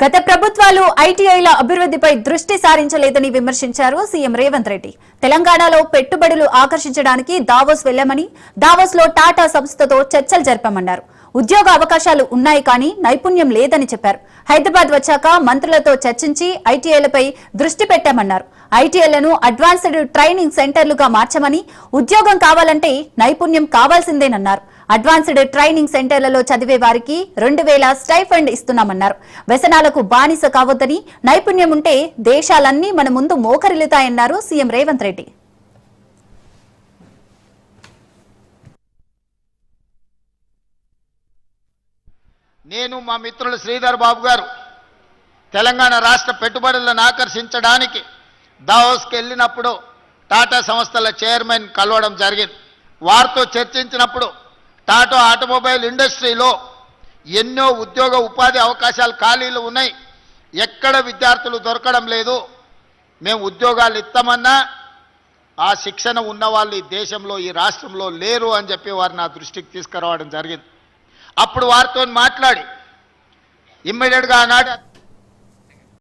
గత ప్రభుత్వాలు ఐటీఐల అభివృద్ధిపై దృష్టి సారించలేదని విమర్శించారు సీఎం రేవంత్ రెడ్డి. తెలంగాణలో పెట్టుబడులు ఆకర్షించడానికి దావోస్ వెళ్ళామని దావోస్లో టాటా సంస్థతో చర్చలు జరిపామన్నారు. ఉద్యోగ అవకాశాలు ఉన్నాయి కానీ నైపుణ్యం లేదని చెప్పారు. హైదరాబాద్ వచ్చాక మంత్రులతో చర్చించి ఐటీఐలపై దృష్టి పెట్టామన్నారు. ఐటీఐలను అడ్వాన్స్డ్ ట్రైనింగ్ సెంటర్లుగా మార్చమని ఉద్యోగం కావాలంటే నైపుణ్యం కావాల్సిందేనన్నారు. అడ్వాన్స్డ్ ట్రైనింగ్ సెంటర్లలో చదివే వారికి రెండు వేల స్టైఫండ్ ఇస్తున్నామన్నారు. వ్యసనాలకు బానిస కావద్దని నైపుణ్యం ఉంటే దేశాలన్నీ మన ముందు మోకరిల్లుతాయన్నారు సీఎం రేవంత్ రెడ్డి. నేను మా మిత్రులు శ్రీధర్ బాబు గారు తెలంగాణ రాష్ట్ర పెట్టుబడులను ఆకర్షించడానికి దావోస్కి వెళ్ళినప్పుడు టాటా సంస్థల చైర్మన్ కలవడం జరిగింది. వారితో చర్చించినప్పుడు టాటా ఆటోమొబైల్ ఇండస్ట్రీలో ఎన్నో ఉద్యోగ ఉపాధి అవకాశాలు ఖాళీలు ఉన్నాయి. ఎక్కడ విద్యార్థులు దొరకడం లేదు. మేము ఉద్యోగాలు ఇస్తామన్నా ఆ శిక్షణ ఉన్న వాళ్ళు ఈ దేశంలో ఈ రాష్ట్రంలో లేరు అని చెప్పి వారు నా దృష్టికి తీసుకురావడం జరిగింది. అప్పుడు వారితో మాట్లాడి ఇమ్మీడియట్గా ఆనాడు